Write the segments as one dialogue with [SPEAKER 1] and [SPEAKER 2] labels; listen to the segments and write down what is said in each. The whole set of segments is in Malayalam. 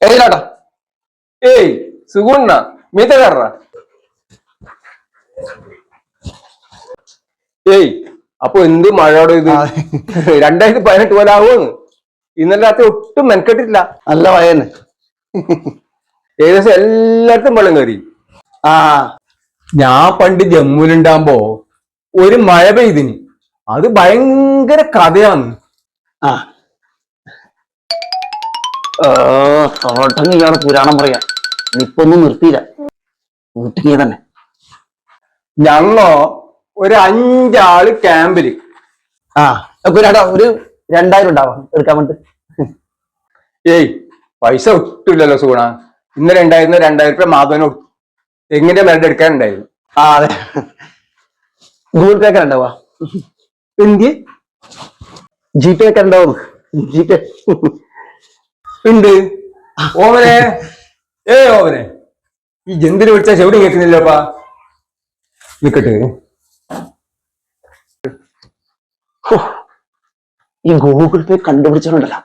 [SPEAKER 1] ഏതിലാട്ടാ
[SPEAKER 2] ഏയ് സുഗുണ്ണ മീത്ത കയറ ഏയ് അപ്പൊ എന്ത് മഴയോടെ ഇത്? രണ്ടായിരത്തി പതിനെട്ട് പോലെ ആവുമെന്ന് ഇന്നലെ രാത്രി ഒട്ടും മെനക്കെട്ടിട്ടില്ല.
[SPEAKER 1] നല്ല വയന്ന്
[SPEAKER 2] ഏകദേശം എല്ലായിടത്തും വെള്ളം കയറി.
[SPEAKER 1] ആ.
[SPEAKER 2] ഞാൻ പണ്ട് ജമ്മുവിലുണ്ടാകുമ്പോ ഒരു മഴ പെയ്തിന്. അത് ഭയങ്കര കഥയാണ്.
[SPEAKER 1] ആ. തോട്ടങ്ങി ഇയാൾ പുരാണം പറയാ. നിപ്പൊന്നും നിർത്തിയില്ല. വീട്ടിൽ തന്നെ.
[SPEAKER 2] ഞങ്ങളോ ഒരു അഞ്ചാൾ ക്യാമ്പിൽ.
[SPEAKER 1] ആ ഒരാടാ ഒരു രണ്ടായിരം ഉണ്ടാവാം. എടുക്കാൻ വേണ്ടി.
[SPEAKER 2] ഏയ് പൈസ ഒട്ടുമില്ലല്ലോ സുഗുണ. ഇന്നലെ ഉണ്ടായിരുന്ന രണ്ടായിരം രൂപ മാധവന് കൊടുത്തു. തെങ്ങിന്റെ മരട് എടുക്കാനുണ്ടായിരുന്നു
[SPEAKER 1] ആ അതെ. ഗൂഗിൾ പേ ഒക്കെ ഉണ്ടാവാ?
[SPEAKER 2] എന്ത്?
[SPEAKER 1] ജി പേ ഒക്കെ ഉണ്ടാവും ജി പേ.
[SPEAKER 2] ഉണ്ട്. ഓമനെ ഏ ഓമനെ ഈ ജന്തിന് വിളിച്ചാ ചെവിടെ കേൾക്കുന്നില്ലപ്പാ നിക്കട്ടെ.
[SPEAKER 1] ഈ ഗൂഗിൾ പേ കണ്ടുപിടിച്ചിട്ടുണ്ടല്ലോ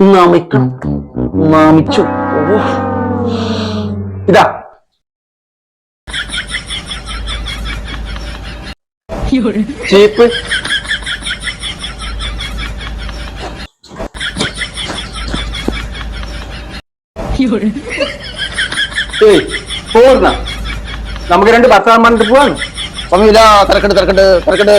[SPEAKER 1] നമിക്കണം നമിച്ചു ഓ.
[SPEAKER 2] ഇതാ.
[SPEAKER 1] ചീപ്പ്.
[SPEAKER 2] ഏയ് പോർന്ന നമുക്ക് രണ്ട് ഭർത്താവ് പോവാണ്
[SPEAKER 1] സ്വാമി ഇല്ല തിരക്കണ്ട് തിരക്കണ്ട് തിരക്കണ്ട്